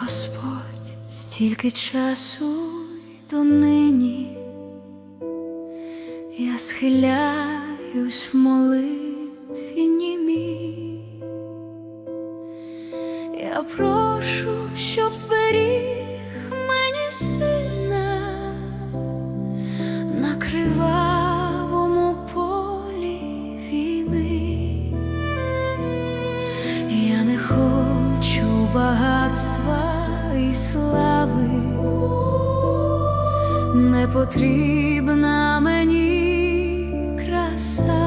Господь, стільки часу й донині я схиляюсь в молитві німі, Я прошу, щоб зберіг слави, не потрібна мені краса.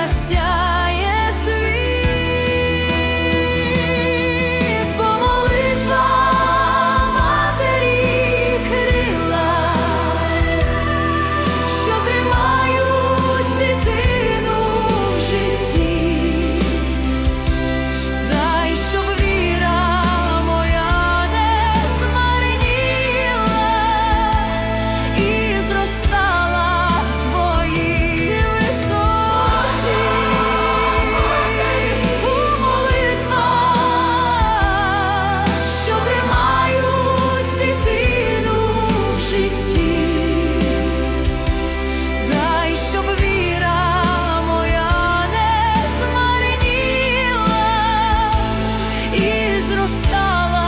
graça. зростала.